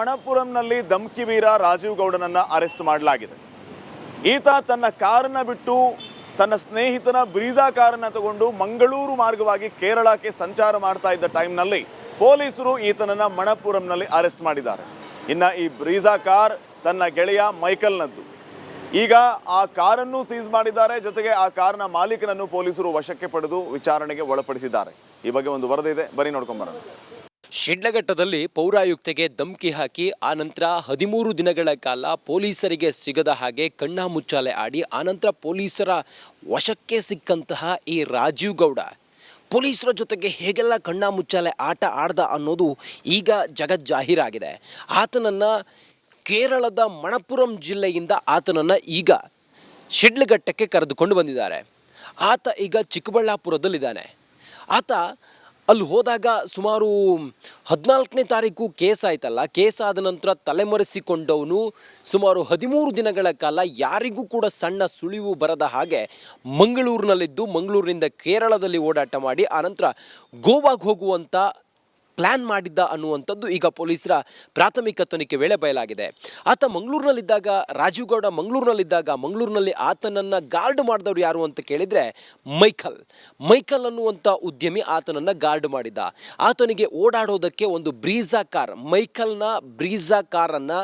ಮಣಪುರಂನಲ್ಲಿ ಧಮ್ಕಿ ವೀರ ರಾಜೀವ್ ಗೌಡನನ್ನ ಅರೆಸ್ಟ್ ಮಾಡಲಾಗಿದೆ. ಈತ ತನ್ನ ಕಾರನ್ನ ಬಿಟ್ಟು ತನ್ನ ಸ್ನೇಹಿತನ ಬ್ರೀಜಾ ಕಾರನ್ನ ತಗೊಂಡು ಮಂಗಳೂರು ಮಾರ್ಗವಾಗಿ ಕೇರಳಕ್ಕೆ ಸಂಚಾರ ಮಾಡ್ತಾ ಇದ್ದ ಟೈಮ್ನಲ್ಲಿ ಪೊಲೀಸರು ಈತನನ್ನ ಮಣಪುರಂನಲ್ಲಿ ಅರೆಸ್ಟ್ ಮಾಡಿದ್ದಾರೆ. ಇನ್ನ ಈ ಬ್ರೀಜಾ ಕಾರ್ ತನ್ನ ಗೆಳೆಯ ಮೈಕಲ್ನದ್ದು. ಈಗ ಆ ಕಾರನ್ನು ಸೀಸ್ ಮಾಡಿದ್ದಾರೆ. ಜೊತೆಗೆ ಆ ಕಾರ್ನ ಮಾಲೀಕನನ್ನು ಪೊಲೀಸರು ವಶಕ್ಕೆ ಪಡೆದು ವಿಚಾರಣೆಗೆ ಒಳಪಡಿಸಿದ್ದಾರೆ. ಈ ಬಗ್ಗೆ ಒಂದು ವರದಿ ಇದೆ. ಬರೀ ನೋಡ್ಕೊಂಬರೋಣ ಶಿಡ್ಲಘಟ್ಟದಲ್ಲಿ ಪೌರಾಯುಕ್ತೆಗೆ ಧಮ್ಕಿ ಹಾಕಿ, ಆನಂತರ ಹದಿಮೂರು ದಿನಗಳ ಕಾಲ ಪೊಲೀಸರಿಗೆ ಸಿಗದ ಹಾಗೆ ಕಣ್ಣಾಮುಚ್ಚಾಲೆ ಆಡಿ, ಆನಂತರ ಪೊಲೀಸರ ವಶಕ್ಕೆ ಸಿಕ್ಕಂತಹ ಈ ರಾಜೀವ್ ಗೌಡ. ಪೊಲೀಸರ ಜೊತೆಗೆ ಹೇಗೆಲ್ಲ ಕಣ್ಣಾಮುಚ್ಚಾಲೆ ಆಟ ಆಡ್ದ ಅನ್ನೋದು ಈಗ ಜಗಜ್ಜಾಹೀರಾಗಿದೆ ಆತನನ್ನು ಕೇರಳದ ಮಣಪುರಂ ಜಿಲ್ಲೆಯಿಂದ ಆತನನ್ನು ಈಗ ಶಿಡ್ಲಘಟ್ಟಕ್ಕೆ ಕರೆದುಕೊಂಡು ಬಂದಿದ್ದಾರೆ. ಆತ ಈಗ ಚಿಕ್ಕಬಳ್ಳಾಪುರದಲ್ಲಿದ್ದಾನೆ. ಆತ ಅಲ್ಲಿ ಹೋದಾಗ ಸುಮಾರು ಹದಿನಾಲ್ಕನೇ ತಾರೀಕು ಕೇಸ್ ಆದ ನಂತರ ತಲೆಮರೆಸಿಕೊಂಡವನು ಸುಮಾರು ಹದಿಮೂರು ದಿನಗಳ ಕಾಲ ಯಾರಿಗೂ ಕೂಡ ಸಣ್ಣ ಸುಳಿವು ಬರದ ಹಾಗೆ ಮಂಗಳೂರಿನಲ್ಲಿದ್ದು ಮಂಗಳೂರಿನಿಂದ ಕೇರಳದಲ್ಲಿ ಓಡಾಟ ಮಾಡಿ, ಆನಂತರ ಗೋವಾಗೆ ಹೋಗುವಂಥ ಪ್ಲ್ಯಾನ್ ಮಾಡಿದ್ದ ಅನ್ನುವಂಥದ್ದು ಈಗ ಪೊಲೀಸರ ಪ್ರಾಥಮಿಕ ತನಿಖೆ ವೇಳೆ ಬಯಲಾಗಿದೆ. ಆತ ಮಂಗಳೂರಿನಲ್ಲಿದ್ದಾಗ, ರಾಜೀವ್ ಗೌಡ ಮಂಗಳೂರಿನಲ್ಲಿದ್ದಾಗ, ಮಂಗಳೂರಿನಲ್ಲಿ ಆತನನ್ನು ಗಾರ್ಡ್ ಮಾಡಿದವರು ಯಾರು ಅಂತ ಕೇಳಿದರೆ ಮೈಕಲ್. ಮೈಕಲ್ ಅನ್ನುವಂಥ ಉದ್ಯಮಿ ಆತನನ್ನು ಗಾರ್ಡ್ ಮಾಡಿದ್ದ. ಆತನಿಗೆ ಓಡಾಡೋದಕ್ಕೆ ಒಂದು ಬ್ರೀಜಾ ಕಾರ್, ಮೈಕಲ್ನ ಬ್ರೀಜಾ ಕಾರನ್ನು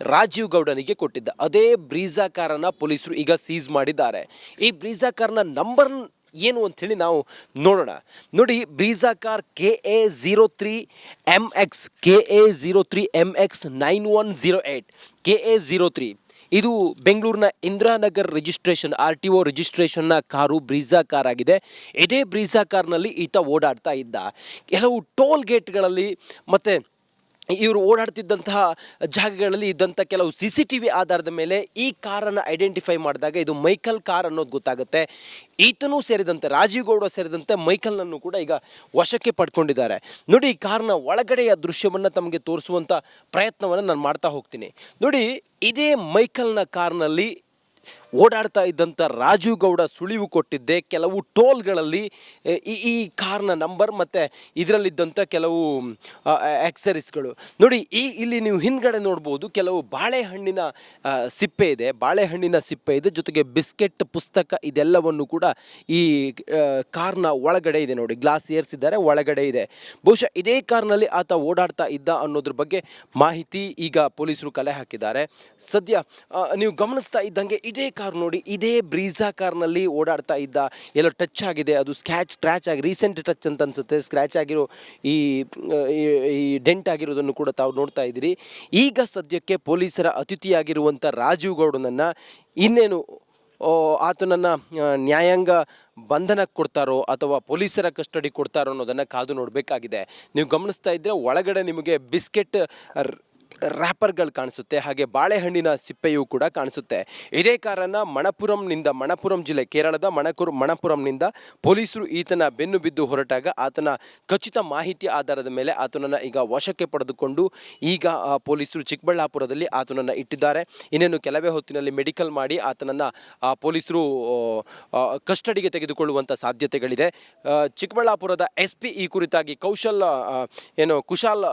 ರಾಜೀವ್ ಗೌಡನಿಗೆ ಕೊಟ್ಟಿದ್ದ. ಅದೇ ಬ್ರೀಜಾ ಕಾರನ್ನು ಪೊಲೀಸರು ಈಗ ಸೀಸ್ ಮಾಡಿದ್ದಾರೆ. ಈ ಬ್ರೀಜಾ ಕಾರ್ನ ನಂಬರ್ ಏನು ಅಂಥೇಳಿ ನಾವು ನೋಡೋಣ. ನೋಡಿ Brezza car K A zero three M X, K A zero three M X nine one zero eight K A zero three. ಇದು ಬೆಂಗಳೂರಿನ Indiranagar registration R T O ರಿಜಿಸ್ಟ್ರೇಷನ್ನ car Brezza car ಆಗಿದೆ. ಇದೇ ಬ್ರೀಜಾ ಕಾರ್ನಲ್ಲಿ ಈತ ಓಡಾಡ್ತಾ ಇದ್ದ. ಕೆಲವು ಟೋಲ್ ಗೇಟ್ಗಳಲ್ಲಿ ಮತ್ತು ಇವರು ಓಡಾಡ್ತಿದ್ದಂತಹ ಜಾಗಗಳಲ್ಲಿ ಇದ್ದಂಥ ಕೆಲವು ಸಿ ಸಿ ಟಿ ವಿ ಆಧಾರದ ಮೇಲೆ ಈ ಕಾರನ್ನು ಐಡೆಂಟಿಫೈ ಮಾಡಿದಾಗ ಇದು ಮೈಕಲ್ ಕಾರ್ ಅನ್ನೋದು ಗೊತ್ತಾಗುತ್ತೆ. ಈತನೂ ಸೇರಿದಂತೆ ರಾಜೀವ್ ಗೌಡ ಸೇರಿದಂತೆ ಮೈಕಲ್ನನ್ನು ಕೂಡ ಈಗ ವಶಕ್ಕೆ ಪಡ್ಕೊಂಡಿದ್ದಾರೆ. ನೋಡಿ, ಈ ಕಾರ್ನ ಒಳಗಡೆಯ ದೃಶ್ಯವನ್ನು ತಮಗೆ ತೋರಿಸುವಂಥ ಪ್ರಯತ್ನವನ್ನು ನಾನು ಮಾಡ್ತಾ ಹೋಗ್ತೀನಿ. ನೋಡಿ, ಇದೇ ಮೈಕಲ್ನ ಕಾರ್ನಲ್ಲಿ ಓಡಾಡ್ತಾ ಇದ್ದಂಥ ರಾಜೀವ್ ಗೌಡ ಸುಳಿವು ಕೊಟ್ಟಿದ್ದೆ. ಕೆಲವು ಟೋಲ್ಗಳಲ್ಲಿ ಈ ಈ ಕಾರ್ನ ನಂಬರ್ ಮತ್ತು ಇದರಲ್ಲಿದ್ದಂಥ ಕೆಲವು ಆಕ್ಸರೀಸ್ಗಳು ನೋಡಿ, ಈ, ಇಲ್ಲಿ ನೀವು ಹಿಂದ್ಗಡೆ ನೋಡ್ಬೋದು, ಕೆಲವು ಬಾಳೆಹಣ್ಣಿನ ಸಿಪ್ಪೆ ಇದೆ. ಬಾಳೆಹಣ್ಣಿನ ಸಿಪ್ಪೆ ಇದೆ. ಜೊತೆಗೆ ಬಿಸ್ಕೆಟ್ ಪುಸ್ತಕ ಇದೆಲ್ಲವನ್ನು ಕೂಡ ಈ ಕಾರ್ನ ಒಳಗಡೆ ಇದೆ ನೋಡಿ. ಗ್ಲಾಸ್ ಏರಿಸಿದ್ದಾರೆ ಒಳಗಡೆ ಇದೆ. ಬಹುಶಃ ಇದೇ ಕಾರ್ನಲ್ಲಿ ಆತ ಓಡಾಡ್ತಾ ಇದ್ದ ಅನ್ನೋದ್ರ ಬಗ್ಗೆ ಮಾಹಿತಿ ಈಗ ಪೊಲೀಸರು ಕಲೆ ಹಾಕಿದ್ದಾರೆ. ಸದ್ಯ ನೀವು ಗಮನಿಸ್ತಾ ಇದ್ದಂಗೆ ಇದೇ ಕಾರ್ ನೋಡಿ ಇದೇ ಬ್ರೀಝಾ ಕಾರ್ನಲ್ಲಿ ಓಡಾಡ್ತಾ ಇದ್ದ. ಎಲ್ಲೋ ಟಚ್ ಆಗಿದೆ, ಅದು ಸ್ಕ್ಯಾಚ್ ಸ್ಕ್ರ್ಯಾಚ್ ಆಗಿ ರೀಸೆಂಟ್ ಟಚ್ ಅಂತ ಅನ್ಸುತ್ತೆ. ಸ್ಕ್ರ್ಯಾಚ್ ಆಗಿರೋ ಈ, ಈ- ಡೆಂಟ್ ಆಗಿರೋದನ್ನು ಕೂಡ ತಾವು ನೋಡ್ತಾ ಇದ್ದೀರಿ. ಈಗ ಸದ್ಯಕ್ಕೆ ಪೊಲೀಸರ ಅತಿಥಿಯಾಗಿರುವಂಥ ರಾಜೀವ್ ಗೌಡನನ್ನು ಇನ್ನೇನು ಆತನನ್ನು ನ್ಯಾಯಾಂಗ ಬಂಧನಕ್ಕೆ ಕೊಡ್ತಾರೋ ಅಥವಾ ಪೊಲೀಸರ ಕಸ್ಟಡಿ ಕೊಡ್ತಾರೋ ಅನ್ನೋದನ್ನು ಕಾದು ನೋಡಬೇಕಾಗಿದೆ. ನೀವು ಗಮನಿಸ್ತಾ ಇದ್ದರೆ ಒಳಗಡೆ ನಿಮಗೆ ಬಿಸ್ಕೆಟ್ ರ್ಯಾಪರ್ಗಳು ಕಾಣಿಸುತ್ತೆ, ಹಾಗೆ ಬಾಳೆಹಣ್ಣಿನ ಸಿಪ್ಪೆಯೂ ಕೂಡ ಕಾಣಿಸುತ್ತೆ. ಇದೇ ಕಾರಣ ಮಣಪುರಂನಿಂದ ಮಣಪುರಂ ಜಿಲ್ಲೆ, ಕೇರಳದ ಮಣಕುರ್, ಮಣಪುರಂನಿಂದ ಪೊಲೀಸರು ಈತನ ಬೆನ್ನು ಬಿದ್ದು ಹೊರಟಾಗ ಆತನ ಖಚಿತ ಮಾಹಿತಿ ಆಧಾರದ ಮೇಲೆ ಆತನನ್ನು ಈಗ ವಶಕ್ಕೆ ಪಡೆದುಕೊಂಡು ಈಗ ಪೊಲೀಸರು ಚಿಕ್ಕಬಳ್ಳಾಪುರದಲ್ಲಿ ಆತನನ್ನು ಇಟ್ಟಿದ್ದಾರೆ. ಇನ್ನೇನು ಕೆಲವೇ ಹೊತ್ತಿನಲ್ಲಿ ಮೆಡಿಕಲ್ ಮಾಡಿ ಆತನನ್ನು ಪೊಲೀಸರು ಕಸ್ಟಡಿಗೆ ತೆಗೆದುಕೊಳ್ಳುವಂಥ ಸಾಧ್ಯತೆಗಳಿದೆ. ಚಿಕ್ಕಬಳ್ಳಾಪುರದ ಎಸ್ ಈ ಕುರಿತಾಗಿ ಕೌಶಲ್ ಏನು ಕುಶಾಲ್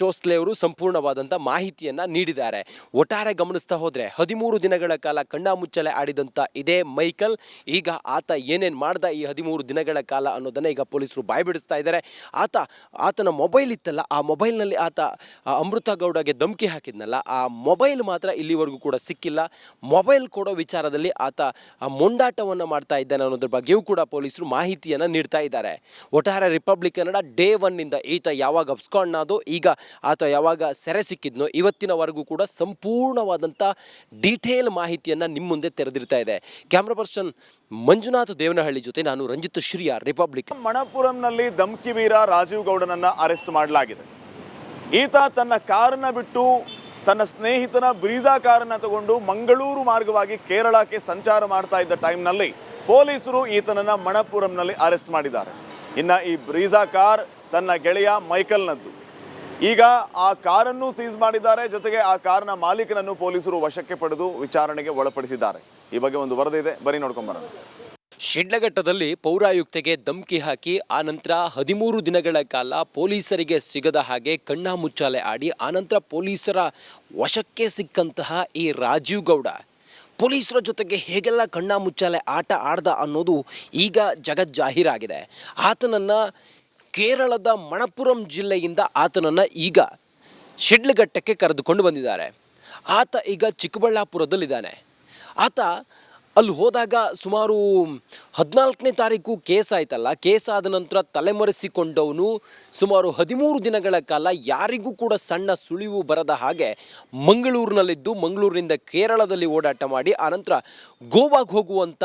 ಚೋಸ್ಲೆ ಅವರು ಸಂಪೂರ್ಣವಾದಂಥ ಮಾಹಿತಿಯನ್ನು ನೀಡಿದ್ದಾರೆ. ಒಟ್ಟಾರೆ ಗಮನಿಸ್ತಾ ಹೋದರೆ ಹದಿಮೂರು ದಿನಗಳ ಕಾಲ ಕಣ್ಣಾಮುಚ್ಚಲೆ ಆಡಿದಂಥ ಇದೇ ಮೈಕಲ್. ಈಗ ಆತ ಏನೇನು ಮಾಡ್ದ ಈ ಹದಿಮೂರು ದಿನಗಳ ಕಾಲ ಅನ್ನೋದನ್ನ ಈಗ ಪೊಲೀಸರು ಬಾಯ್ಬಿಡಿಸ್ತಾ ಇದ್ದಾರೆ. ಆತ, ಆತನ ಮೊಬೈಲ್ ಇತ್ತಲ್ಲ, ಆ ಮೊಬೈಲ್ನಲ್ಲಿ ಆತ ಅಮೃತ ಗೌಡಗೆ ಧಮಕಿ ಹಾಕಿದ್ನಲ್ಲ, ಆ ಮೊಬೈಲ್ ಮಾತ್ರ ಇಲ್ಲಿವರೆಗೂ ಕೂಡ ಸಿಕ್ಕಿಲ್ಲ. ಮೊಬೈಲ್ ಕೊಡೋ ವಿಚಾರದಲ್ಲಿ ಆತ ಮೊಂಡಾಟವನ್ನು ಮಾಡ್ತಾ ಇದ್ದಾನೆ ಅನ್ನೋದ್ರ ಬಗ್ಗೆಯೂ ಕೂಡ ಪೊಲೀಸರು ಮಾಹಿತಿಯನ್ನು ನೀಡ್ತಾ ಇದ್ದಾರೆ. ಒಟ್ಟಾರೆ ರಿಪಬ್ಲಿಕ್ ಕನ್ನಡ ಡೇ ಒನ್ನಿಂದ ಈತ ಯಾವಾಗ ಅಪ್ಸ್ಕೊಂಡ್ನಾದೋ ಈಗ ಆತ ಯಾವಾಗ ಸೆರೆ ಸಿಕ್ಕಿದ್ನೋ ಇವತ್ತಿನವರೆಗೂ ಕೂಡ ಸಂಪೂರ್ಣವಾದಂಥ ಡೀಟೇಲ್ ಮಾಹಿತಿಯನ್ನು ನಿಮ್ಮ ಮುಂದೆ ತೆರೆದಿರ್ತಾ ಇದೆ. ಕ್ಯಾಮ್ರಾ ಪರ್ಸನ್ ಮಂಜುನಾಥ್ ದೇವನಹಳ್ಳಿ ಜೊತೆ ನಾನು ರಂಜಿತ್ ಶ್ರೀಯ ರಿಪಬ್ಲಿಕ್ ಮಣಪುರಂನಲ್ಲಿ ಧಮ್ಕಿ ವೀರ ರಾಜೀವ್ ಗೌಡನನ್ನು ಅರೆಸ್ಟ್ ಮಾಡಲಾಗಿದೆ. ಈತ ತನ್ನ ಕಾರನ್ನ ಬಿಟ್ಟು ತನ್ನ ಸ್ನೇಹಿತನ ಬ್ರೀಜಾ ಕಾರನ್ನ ತಗೊಂಡು ಮಂಗಳೂರು ಮಾರ್ಗವಾಗಿ ಕೇರಳಕ್ಕೆ ಸಂಚಾರ ಮಾಡ್ತಾ ಇದ್ದ ಟೈಮ್ನಲ್ಲಿ ಪೊಲೀಸರು ಈತನನ್ನು ಮಣಪುರಂನಲ್ಲಿ ಅರೆಸ್ಟ್ ಮಾಡಿದ್ದಾರೆ. ಇನ್ನು ಈ ಬ್ರೀಜಾ ಕಾರ್ ತನ್ನ ಗೆಳೆಯ ಮೈಕಲ್ನದ್ದು. ಈಗ ಆ ಕಾರನ್ನು ಸೀಸ್ ಮಾಡಿದ್ದಾರೆ. ಜೊತೆಗೆ ಆ ಕಾರ್ನ ಮಾಲೀಕನನ್ನು ಪೊಲೀಸರು ವಶಕ್ಕೆ ಪಡೆದು ವಿಚಾರಣೆಗೆ ಒಳಪಡಿಸಿದ್ದಾರೆ. ಈ ಬಗ್ಗೆ ಒಂದು ವರದಿ ಇದೆ. ಬರೀ ನೋಡ್ಕೊಂಬರೋಣ ಶಿಡ್ಲಘಟ್ಟದಲ್ಲಿ ಪೌರಾಯುಕ್ತೆಗೆ ಧಮಕಿ ಹಾಕಿ, ಆನಂತರ ಹದಿಮೂರು ದಿನಗಳ ಕಾಲ ಪೊಲೀಸರಿಗೆ ಸಿಗದ ಹಾಗೆ ಕಣ್ಣಾಮುಚ್ಚಾಲೆ ಆಡಿ, ಆನಂತರ ಪೊಲೀಸರ ವಶಕ್ಕೆ ಸಿಕ್ಕಂತಹ ಈ ರಾಜೀವ್ ಗೌಡ. ಪೊಲೀಸರ ಜೊತೆಗೆ ಹೇಗೆಲ್ಲ ಕಣ್ಣಾಮುಚ್ಚಾಲೆ ಆಟ ಆಡ್ದ ಅನ್ನೋದು ಈಗ ಜಗಜ್ಜಾಹೀರಾಗಿದೆ ಆತನನ್ನು ಕೇರಳದ ಮಣಪುರಂ ಜಿಲ್ಲೆಯಿಂದ ಆತನನ್ನು ಈಗ ಶಿಡ್ಲಘಟ್ಟಕ್ಕೆ ಕರೆದುಕೊಂಡು ಬಂದಿದ್ದಾರೆ. ಆತ ಈಗ ಚಿಕ್ಕಬಳ್ಳಾಪುರದಲ್ಲಿದ್ದಾನೆ. ಆತ ಅಲ್ಲಿ ಹೋದಾಗ ಸುಮಾರು ಹದಿನಾಲ್ಕನೇ ತಾರೀಕು ಕೇಸ್ ಆಯ್ತಲ್ಲ, ಕೇಸ್ ಆದ ನಂತರ ತಲೆಮರೆಸಿಕೊಂಡವನು ಸುಮಾರು ಹದಿಮೂರು ದಿನಗಳ ಕಾಲ ಯಾರಿಗೂ ಕೂಡ ಸಣ್ಣ ಸುಳಿವು ಬರದ ಹಾಗೆ ಮಂಗಳೂರಿನಲ್ಲಿದ್ದು ಮಂಗಳೂರಿನಿಂದ ಕೇರಳದಲ್ಲಿ ಓಡಾಟ ಮಾಡಿ, ಆನಂತರ ಗೋವಾಗೆ ಹೋಗುವಂಥ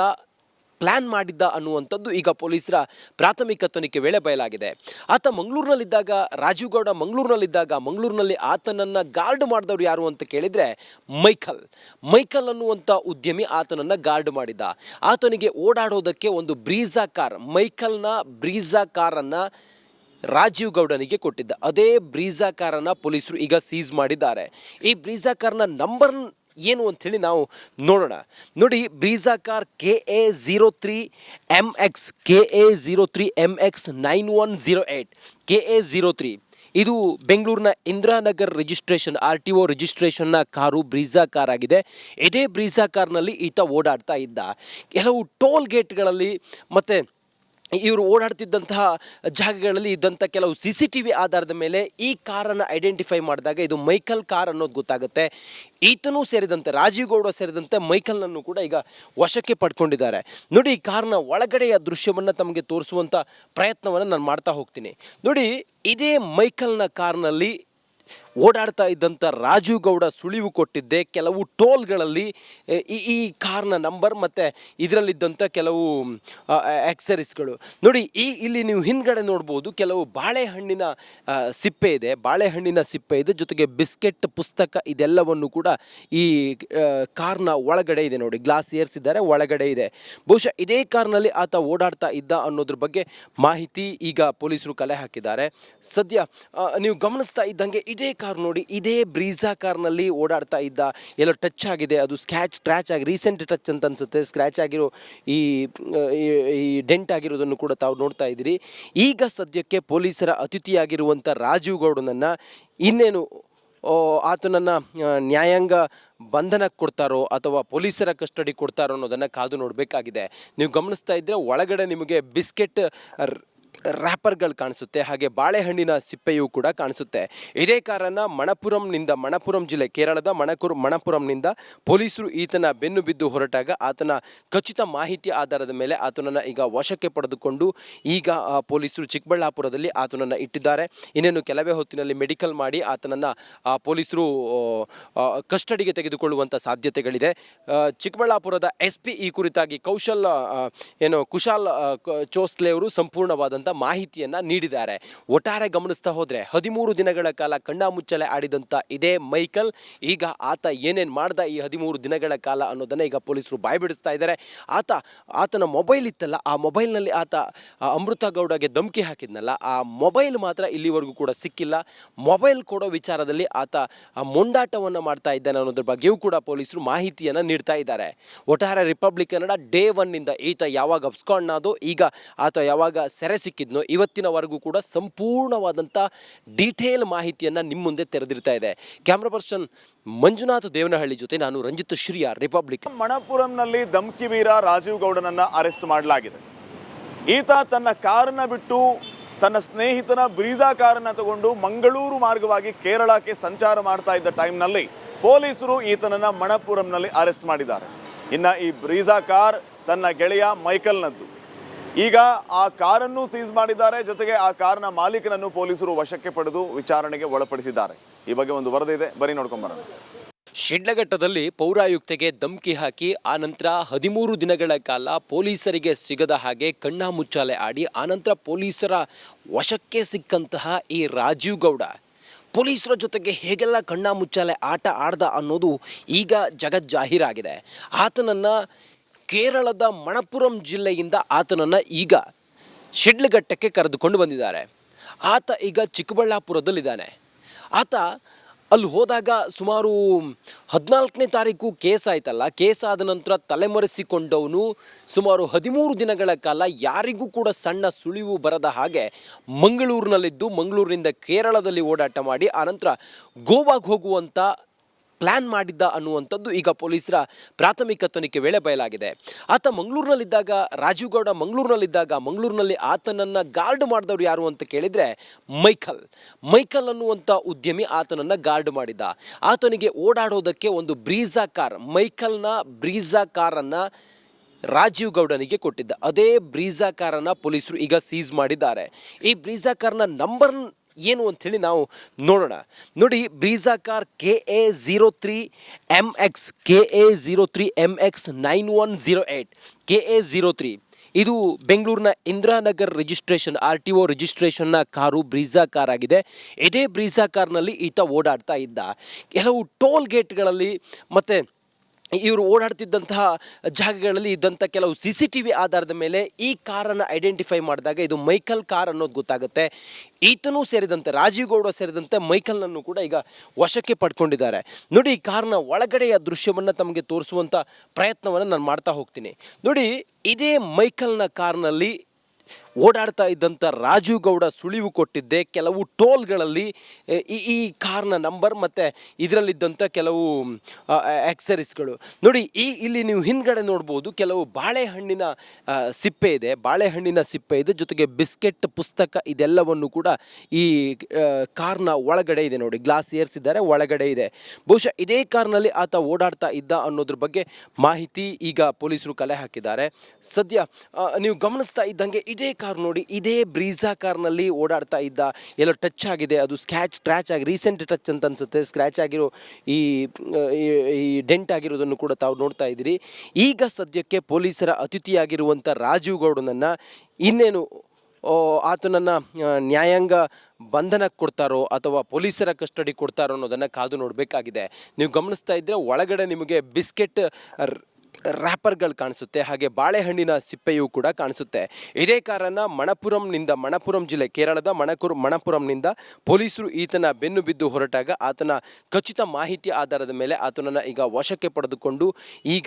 ಪ್ಲ್ಯಾನ್ ಮಾಡಿದ್ದ ಅನ್ನುವಂಥದ್ದು ಈಗ ಪೊಲೀಸರ ಪ್ರಾಥಮಿಕ ತನಿಖೆ ವೇಳೆ ಬಯಲಾಗಿದೆ. ಆತ ಮಂಗಳೂರಿನಲ್ಲಿದ್ದಾಗ, ರಾಜೀವ್ ಗೌಡ ಮಂಗಳೂರಿನಲ್ಲಿದ್ದಾಗ, ಮಂಗಳೂರಿನಲ್ಲಿ ಆತನನ್ನು ಗಾರ್ಡ್ ಮಾಡಿದವರು ಯಾರು ಅಂತ ಕೇಳಿದರೆ ಮೈಕಲ್. ಮೈಕಲ್ ಅನ್ನುವಂಥ ಉದ್ಯಮಿ ಆತನನ್ನು ಗಾರ್ಡ್ ಮಾಡಿದ್ದ. ಆತನಿಗೆ ಓಡಾಡೋದಕ್ಕೆ ಒಂದು ಬ್ರೀಜಾ ಕಾರ್, ಮೈಕಲ್ನ ಬ್ರೀಜಾ ಕಾರನ್ನು ರಾಜೀವ್ ಗೌಡನಿಗೆ ಕೊಟ್ಟಿದ್ದ. ಅದೇ ಬ್ರೀಜಾ ಕಾರನ್ನು ಪೊಲೀಸರು ಈಗ ಸೀಸ್ ಮಾಡಿದ್ದಾರೆ. ಈ ಬ್ರೀಜಾ ಕಾರ್ನ ನಂಬರ್ ಏನು ಅಂಥೇಳಿ ನಾವು ನೋಡೋಣ. ನೋಡಿ Brezza car K A zero three M X, K A zero three M X nine one zero eight K A zero three. ಇದು ಬೆಂಗಳೂರಿನ Indiranagar registration R T O ರಿಜಿಸ್ಟ್ರೇಷನ್ನ car Brezza car ಆಗಿದೆ. ಇದೇ ಬ್ರೀಝಾ ಕಾರ್ನಲ್ಲಿ ಈತ ಓಡಾಡ್ತಾ ಇದ್ದ. ಕೆಲವು ಟೋಲ್ ಗೇಟ್ಗಳಲ್ಲಿ ಮತ್ತು ಇವರು ಓಡಾಡ್ತಿದ್ದಂತಹ ಜಾಗಗಳಲ್ಲಿ ಇದ್ದಂಥ ಕೆಲವು ಸಿ ಸಿ ಟಿ ವಿ ಆಧಾರದ ಮೇಲೆ ಈ ಕಾರನ್ನು ಐಡೆಂಟಿಫೈ ಮಾಡಿದಾಗ ಇದು ಮೈಕಲ್ ಕಾರ್ ಅನ್ನೋದು ಗೊತ್ತಾಗುತ್ತೆ. ಈತನೂ ಸೇರಿದಂತೆ ರಾಜೀವ್ ಗೌಡ ಸೇರಿದಂತೆ ಮೈಕಲ್ನನ್ನು ಕೂಡ ಈಗ ವಶಕ್ಕೆ ಪಡ್ಕೊಂಡಿದ್ದಾರೆ. ನೋಡಿ, ಈ ಕಾರ್ನ ಒಳಗಡೆಯ ದೃಶ್ಯವನ್ನು ತಮಗೆ ತೋರಿಸುವಂಥ ಪ್ರಯತ್ನವನ್ನು ನಾನು ಮಾಡ್ತಾ ಹೋಗ್ತೀನಿ. ನೋಡಿ, ಇದೇ ಮೈಕಲ್ನ ಕಾರ್ನಲ್ಲಿ ಓಡಾಡ್ತಾ ಇದ್ದಂಥ ರಾಜೀವ್ ಗೌಡ ಸುಳಿವು ಕೊಟ್ಟಿದ್ದೆ. ಕೆಲವು ಟೋಲ್ಗಳಲ್ಲಿ ಈ ಈ ಕಾರ್ನ ನಂಬರ್ ಮತ್ತು ಇದರಲ್ಲಿದ್ದಂಥ ಕೆಲವು ಆಕ್ಸರೀಸ್ಗಳು ನೋಡಿ, ಈ, ಇಲ್ಲಿ ನೀವು ಹಿಂದ್ಗಡೆ ನೋಡ್ಬೋದು, ಕೆಲವು ಬಾಳೆಹಣ್ಣಿನ ಸಿಪ್ಪೆ ಇದೆ. ಬಾಳೆಹಣ್ಣಿನ ಸಿಪ್ಪೆ ಇದೆ. ಜೊತೆಗೆ ಬಿಸ್ಕೆಟ್ ಪುಸ್ತಕ ಇದೆಲ್ಲವನ್ನು ಕೂಡ ಈ ಕಾರ್ನ ಒಳಗಡೆ ಇದೆ ನೋಡಿ. ಗ್ಲಾಸ್ ಏರಿಸಿದ್ದಾರೆ ಒಳಗಡೆ ಇದೆ. ಬಹುಶಃ ಇದೇ ಕಾರ್ನಲ್ಲಿ ಆತ ಓಡಾಡ್ತಾ ಇದ್ದ ಅನ್ನೋದ್ರ ಬಗ್ಗೆ ಮಾಹಿತಿ ಈಗ ಪೊಲೀಸರು ಕಲೆ ಹಾಕಿದ್ದಾರೆ. ಸದ್ಯ ನೀವು ಗಮನಿಸ್ತಾ ಇದ್ದಂಗೆ ಇದೇ ಕಾರ್ ನೋಡಿ ಇದೇ ಬ್ರೀಝಾ ಕಾರ್ನಲ್ಲಿ ಓಡಾಡ್ತಾ ಇದ್ದ. ಎಲ್ಲೋ ಟಚ್ ಆಗಿದೆ, ಅದು ಸ್ಕ್ಯಾಚ್ ಸ್ಕ್ರ್ಯಾಚ್ ಆಗಿ ರೀಸೆಂಟ್ ಟಚ್ ಅಂತ ಅನ್ಸುತ್ತೆ. ಸ್ಕ್ರ್ಯಾಚ್ ಆಗಿರೋ ಈ, ಈ- ಡೆಂಟ್ ಆಗಿರೋದನ್ನು ಕೂಡ ತಾವು ನೋಡ್ತಾ ಇದ್ದೀರಿ. ಈಗ ಸದ್ಯಕ್ಕೆ ಪೊಲೀಸರ ಅತಿಥಿಯಾಗಿರುವಂಥ ರಾಜೀವ್ ಗೌಡನನ್ನು ಇನ್ನೇನು ಆತನನ್ನು ನ್ಯಾಯಾಂಗ ಬಂಧನಕ್ಕೆ ಕೊಡ್ತಾರೋ ಅಥವಾ ಪೊಲೀಸರ ಕಸ್ಟಡಿ ಕೊಡ್ತಾರೋ ಅನ್ನೋದನ್ನು ಕಾದು ನೋಡಬೇಕಾಗಿದೆ. ನೀವು ಗಮನಿಸ್ತಾ ಇದ್ದರೆ ಒಳಗಡೆ ನಿಮಗೆ ಬಿಸ್ಕೆಟ್ ರ್ಯಾಪರ್ಗಳು ಕಾಣಿಸುತ್ತೆ, ಹಾಗೆ ಬಾಳೆಹಣ್ಣಿನ ಸಿಪ್ಪೆಯೂ ಕೂಡ ಕಾಣಿಸುತ್ತೆ. ಇದೇ ಕಾರಣ ಮಣಪುರಂನಿಂದ, ಮಣಪುರಂ ಜಿಲ್ಲೆ, ಕೇರಳದ ಮಣಕುರ್, ಮಣಪುರಂನಿಂದ ಪೊಲೀಸರು ಈತನ ಬೆನ್ನು ಬಿದ್ದು ಹೊರಟಾಗ ಆತನ ಖಚಿತ ಮಾಹಿತಿ ಆಧಾರದ ಮೇಲೆ ಆತನನ್ನು ಈಗ ವಶಕ್ಕೆ ಪಡೆದುಕೊಂಡು ಈಗ ಪೊಲೀಸರು ಚಿಕ್ಕಬಳ್ಳಾಪುರದಲ್ಲಿ ಆತನನ್ನು ಇಟ್ಟಿದ್ದಾರೆ. ಇನ್ನೇನು ಕೆಲವೇ ಹೊತ್ತಿನಲ್ಲಿ ಮೆಡಿಕಲ್ ಮಾಡಿ ಆತನನ್ನು ಪೊಲೀಸರು ಕಸ್ಟಡಿಗೆ ತೆಗೆದುಕೊಳ್ಳುವಂಥ ಸಾಧ್ಯತೆಗಳಿದೆ. ಚಿಕ್ಕಬಳ್ಳಾಪುರದ ಎಸ್ ಈ ಕುರಿತಾಗಿ ಕೌಶಲ್ ಏನು ಕುಶಾಲ್ ಚೋಸ್ಲೆ ಅವರು ಸಂಪೂರ್ಣವಾದಂಥ ಮಾಹಿತಿಯನ್ನು ನೀಡಿದ್ದಾರೆ. ಒಟ್ಟಾರೆ ಗಮನಿಸ್ತಾ ಹೋದ್ರೆ ಹದಿಮೂರು ದಿನಗಳ ಕಾಲ ಕಣ್ಣಾಮುಚ್ಚಲೆ ಆಡಿದಂತ ಇದೇ ಮೈಕಲ್. ಈಗ ಆತ ಏನೇನು ಮಾಡ್ದ ಈ ಹದಿಮೂರು ದಿನಗಳ ಕಾಲ ಅನ್ನೋದನ್ನ ಈಗ ಪೊಲೀಸರು ಬಾಯ್ಬಿಡಿಸ್ತಾ ಇದ್ದಾರೆ. ಆತ, ಆತನ ಮೊಬೈಲ್ ಇತ್ತಲ್ಲ, ಆ ಮೊಬೈಲ್ನಲ್ಲಿ ಆತ ಅಮೃತ ಗೌಡಗೆ ಧಮಕಿ ಹಾಕಿದ್ನಲ್ಲ, ಆ ಮೊಬೈಲ್ ಮಾತ್ರ ಇಲ್ಲಿವರೆಗೂ ಕೂಡ ಸಿಕ್ಕಿಲ್ಲ. ಮೊಬೈಲ್ ಕೊಡೋ ವಿಚಾರದಲ್ಲಿ ಆತ ಮೊಂಡಾಟವನ್ನು ಮಾಡ್ತಾ ಇದ್ದಾನೆ ಅನ್ನೋದ್ರ ಬಗ್ಗೆಯೂ ಕೂಡ ಪೊಲೀಸರು ಮಾಹಿತಿಯನ್ನು ನೀಡ್ತಾ ಇದ್ದಾರೆ. ಒಟ್ಟಾರೆ ರಿಪಬ್ಲಿಕ್ ಕನ್ನಡ ಡೇ ಒನ್ನಿಂದ ಈತ ಯಾವಾಗ ಅಬ್ಸ್ಕೊಂಡ್ನಾದೋ, ಈಗ ಆತ ಯಾವಾಗ ಸೆರೆ ಸಿಕ್ಕಿದ್ನೋ ಇವತ್ತಿನವರೆಗೂ ಕೂಡ ಸಂಪೂರ್ಣವಾದಂಥ ಡೀಟೇಲ್ ಮಾಹಿತಿಯನ್ನು ನಿಮ್ಮ ಮುಂದೆ ತೆರೆದಿರ್ತಾ ಇದೆ. ಕ್ಯಾಮ್ರಾ ಪರ್ಸನ್ ಮಂಜುನಾಥ್ ದೇವನಹಳ್ಳಿ ಜೊತೆ ನಾನು ರಂಜಿತ್ ಶ್ರೀಯಾ ರಿಪಬ್ಲಿಕ್ ಮಣಪುರಂನಲ್ಲಿ ಧಮ್ಕಿ ವೀರ ರಾಜೀವ್ ಗೌಡನನ್ನು ಅರೆಸ್ಟ್ ಮಾಡಲಾಗಿದೆ. ಈತ ತನ್ನ ಕಾರನ್ನ ಬಿಟ್ಟು ತನ್ನ ಸ್ನೇಹಿತನ ಬ್ರೀಜಾ ಕಾರನ್ನ ತಗೊಂಡು ಮಂಗಳೂರು ಮಾರ್ಗವಾಗಿ ಕೇರಳಕ್ಕೆ ಸಂಚಾರ ಮಾಡ್ತಾ ಇದ್ದ ಟೈಮ್ನಲ್ಲಿ ಪೊಲೀಸರು ಈತನನ್ನು ಮಣಪುರಂನಲ್ಲಿ ಅರೆಸ್ಟ್ ಮಾಡಿದ್ದಾರೆ. ಇನ್ನು ಈ ಬ್ರೀಜಾ ಕಾರ್ ತನ್ನ ಗೆಳೆಯ ಮೈಕಲ್ನದ್ದು. ಈಗ ಆ ಕಾರನ್ನು ಸೀಸ್ ಮಾಡಿದ್ದಾರೆ. ಜೊತೆಗೆ ಆ ಕಾರ್ನ ಮಾಲೀಕನನ್ನು ಪೊಲೀಸರು ವಶಕ್ಕೆ ಪಡೆದು ವಿಚಾರಣೆಗೆ ಒಳಪಡಿಸಿದ್ದಾರೆ. ಈ ಬಗ್ಗೆ ಒಂದು ವರದಿ ಇದೆ. ಬರೀ ನೋಡ್ಕೊಂಬರೋಣ ಶಿಡ್ಲಘಟ್ಟದಲ್ಲಿ ಪೌರಾಯುಕ್ತೆಗೆ ಧಮ್ಕಿ ಹಾಕಿ, ಆನಂತರ ಹದಿಮೂರು ದಿನಗಳ ಕಾಲ ಪೊಲೀಸರಿಗೆ ಸಿಗದ ಹಾಗೆ ಕಣ್ಣಾಮುಚ್ಚಾಲೆ ಆಡಿ, ಆನಂತರ ಪೊಲೀಸರ ವಶಕ್ಕೆ ಸಿಕ್ಕಂತಹ ಈ ರಾಜೀವ್ ಗೌಡ. ಪೊಲೀಸರ ಜೊತೆಗೆ ಹೇಗೆಲ್ಲ ಕಣ್ಣಾಮುಚ್ಚಾಲೆ ಆಟ ಆಡ್ದ ಅನ್ನೋದು ಈಗ ಜಗಜ್ಜಾಹೀರಾಗಿದೆ ಆತನನ್ನು ಕೇರಳದ ಮಣಪುರಂ ಜಿಲ್ಲೆಯಿಂದ ಆತನನ್ನು ಈಗ ಶಿಡ್ಲಘಟ್ಟಕ್ಕೆ ಕರೆದುಕೊಂಡು ಬಂದಿದ್ದಾರೆ. ಆತ ಈಗ ಚಿಕ್ಕಬಳ್ಳಾಪುರದಲ್ಲಿದ್ದಾನೆ. ಆತ ಅಲ್ಲಿ ಹೋದಾಗ ಸುಮಾರು ಹದಿನಾಲ್ಕನೇ ತಾರೀಕು ಕೇಸ್ ಆಯ್ತಲ್ಲ, ಕೇಸ್ ಆದ ನಂತರ ತಲೆಮರೆಸಿಕೊಂಡವನು ಸುಮಾರು ಹದಿಮೂರು ದಿನಗಳ ಕಾಲ ಯಾರಿಗೂ ಕೂಡ ಸಣ್ಣ ಸುಳಿವು ಬರದ ಹಾಗೆ ಮಂಗಳೂರಿನಲ್ಲಿದ್ದು ಮಂಗಳೂರಿನಿಂದ ಕೇರಳದಲ್ಲಿ ಓಡಾಟ ಮಾಡಿ, ಆನಂತರ ಗೋವಾಗೆ ಹೋಗುವಂಥ ಪ್ಲ್ಯಾನ್ ಮಾಡಿದ್ದ ಅನ್ನುವಂಥದ್ದು ಈಗ ಪೊಲೀಸರ ಪ್ರಾಥಮಿಕ ತನಿಖೆ ವೇಳೆ ಬಯಲಾಗಿದೆ. ಆತ ಮಂಗಳೂರಿನಲ್ಲಿದ್ದಾಗ, ರಾಜೀವ್ ಗೌಡ ಮಂಗಳೂರಿನಲ್ಲಿದ್ದಾಗ, ಮಂಗಳೂರಿನಲ್ಲಿ ಆತನನ್ನು ಗಾರ್ಡ್ ಮಾಡಿದವರು ಯಾರು ಅಂತ ಕೇಳಿದರೆ ಮೈಕಲ್. ಮೈಕಲ್ ಅನ್ನುವಂಥ ಉದ್ಯಮಿ ಆತನನ್ನು ಗಾರ್ಡ್ ಮಾಡಿದ್ದ. ಆತನಿಗೆ ಓಡಾಡೋದಕ್ಕೆ ಒಂದು ಬ್ರೀಜಾ ಕಾರ್, ಮೈಕಲ್ನ ಬ್ರೀಜಾ ಕಾರನ್ನು ರಾಜೀವ್ ಗೌಡನಿಗೆ ಕೊಟ್ಟಿದ್ದ. ಅದೇ ಬ್ರೀಜಾ ಕಾರನ್ನು ಪೊಲೀಸರು ಈಗ ಸೀಸ್ ಮಾಡಿದ್ದಾರೆ. ಈ ಬ್ರೀಜಾ ಕಾರ್ನ ನಂಬರ್ ಏನು ಅಂಥೇಳಿ ನಾವು ನೋಡೋಣ. ನೋಡಿ Brezza car K A zero three M X, K A zero three M X nine one zero eight K A zero three. ಇದು ಬೆಂಗಳೂರಿನ Indiranagar registration R T O ರಿಜಿಸ್ಟ್ರೇಷನ್ನ car Brezza car ಆಗಿದೆ. ಇದೇ ಬ್ರೀಝಾ ಕಾರ್ನಲ್ಲಿ ಈತ ಓಡಾಡ್ತಾ ಇದ್ದ. ಕೆಲವು ಟೋಲ್ ಗೇಟ್ಗಳಲ್ಲಿ ಮತ್ತು ಇವರು ಓಡಾಡ್ತಿದ್ದಂತಹ ಜಾಗಗಳಲ್ಲಿ ಇದ್ದಂಥ ಕೆಲವು ಸಿ ಸಿ ಟಿ ವಿ ಆಧಾರದ ಮೇಲೆ ಈ ಕಾರನ್ನು ಐಡೆಂಟಿಫೈ ಮಾಡಿದಾಗ ಇದು ಮೈಕಲ್ ಕಾರ್ ಅನ್ನೋದು ಗೊತ್ತಾಗುತ್ತೆ. ಈತನೂ ಸೇರಿದಂತೆ ರಾಜೀವ್ ಗೌಡ ಸೇರಿದಂತೆ ಮೈಕಲ್ನನ್ನು ಕೂಡ ಈಗ ವಶಕ್ಕೆ ಪಡ್ಕೊಂಡಿದ್ದಾರೆ. ನೋಡಿ, ಈ ಕಾರ್ನ ಒಳಗಡೆಯ ದೃಶ್ಯವನ್ನು ತಮಗೆ ತೋರಿಸುವಂಥ ಪ್ರಯತ್ನವನ್ನು ನಾನು ಮಾಡ್ತಾ ಹೋಗ್ತೀನಿ. ನೋಡಿ, ಇದೇ ಮೈಕಲ್ನ ಕಾರ್ನಲ್ಲಿ ಓಡಾಡ್ತಾ ಇದ್ದಂಥ ರಾಜೀವ್ ಗೌಡ ಸುಳಿವು ಕೊಟ್ಟಿದ್ದೆ. ಕೆಲವು ಟೋಲ್ಗಳಲ್ಲಿ ಈ ಈ ಕಾರ್ನ ನಂಬರ್ ಮತ್ತು ಇದರಲ್ಲಿದ್ದಂಥ ಕೆಲವು ಆಕ್ಸರೀಸ್ಗಳು ನೋಡಿ, ಈ, ಇಲ್ಲಿ ನೀವು ಹಿಂದ್ಗಡೆ ನೋಡ್ಬೋದು, ಕೆಲವು ಬಾಳೆಹಣ್ಣಿನ ಸಿಪ್ಪೆ ಇದೆ. ಬಾಳೆಹಣ್ಣಿನ ಸಿಪ್ಪೆ ಇದೆ. ಜೊತೆಗೆ ಬಿಸ್ಕೆಟ್ ಪುಸ್ತಕ ಇದೆಲ್ಲವನ್ನು ಕೂಡ ಈ ಕಾರ್ನ ಒಳಗಡೆ ಇದೆ ನೋಡಿ. ಗ್ಲಾಸ್ ಏರಿಸಿದ್ದಾರೆ ಒಳಗಡೆ ಇದೆ. ಬಹುಶಃ ಇದೇ ಕಾರ್ನಲ್ಲಿ ಆತ ಓಡಾಡ್ತಾ ಇದ್ದ ಅನ್ನೋದ್ರ ಬಗ್ಗೆ ಮಾಹಿತಿ ಈಗ ಪೊಲೀಸರು ಕಲೆ ಹಾಕಿದ್ದಾರೆ. ಸದ್ಯ ನೀವು ಗಮನಿಸ್ತಾ ಇದ್ದಂಗೆ ಇದೇ ಕಾರ್ ನೋಡಿ ಇದೇ ಬ್ರೀಝಾ ಕಾರ್ನಲ್ಲಿ ಓಡಾಡ್ತಾ ಇದ್ದ. ಎಲ್ಲೋ ಟಚ್ ಆಗಿದೆ, ಅದು ಸ್ಕ್ಯಾಚ್ ಸ್ಕ್ರ್ಯಾಚ್ ಆಗಿ ರೀಸೆಂಟ್ ಟಚ್ ಅಂತ ಅನ್ಸುತ್ತೆ. ಸ್ಕ್ರ್ಯಾಚ್ ಆಗಿರೋ ಈ, ಈ- ಡೆಂಟ್ ಆಗಿರೋದನ್ನು ಕೂಡ ತಾವು ನೋಡ್ತಾ ಇದ್ದೀರಿ. ಈಗ ಸದ್ಯಕ್ಕೆ ಪೊಲೀಸರ ಅತಿಥಿಯಾಗಿರುವಂಥ ರಾಜೀವ್ ಗೌಡನನ್ನು ಇನ್ನೇನು ಆತನನ್ನು ನ್ಯಾಯಾಂಗ ಬಂಧನಕ್ಕೆ ಕೊಡ್ತಾರೋ ಅಥವಾ ಪೊಲೀಸರ ಕಸ್ಟಡಿ ಕೊಡ್ತಾರೋ ಅನ್ನೋದನ್ನು ಕಾದು ನೋಡಬೇಕಾಗಿದೆ. ನೀವು ಗಮನಿಸ್ತಾ ಇದ್ದರೆ ಒಳಗಡೆ ನಿಮಗೆ ಬಿಸ್ಕೆಟ್ ರ್ಯಾಪರ್ಗಳು ಕಾಣಿಸುತ್ತೆ, ಹಾಗೆ ಬಾಳೆಹಣ್ಣಿನ ಸಿಪ್ಪೆಯೂ ಕೂಡ ಕಾಣಿಸುತ್ತೆ. ಇದೇ ಕಾರಣ ಮಣಪುರಂನಿಂದ, ಮಣಪುರಂ ಜಿಲ್ಲೆ, ಕೇರಳದ ಮಣಕುರ್, ಮಣಪುರಂನಿಂದ ಪೊಲೀಸರು ಈತನ ಬೆನ್ನು ಬಿದ್ದು ಹೊರಟಾಗ ಆತನ ಖಚಿತ ಮಾಹಿತಿ ಆಧಾರದ ಮೇಲೆ ಆತನನ್ನು ಈಗ ವಶಕ್ಕೆ ಪಡೆದುಕೊಂಡು, ಈಗ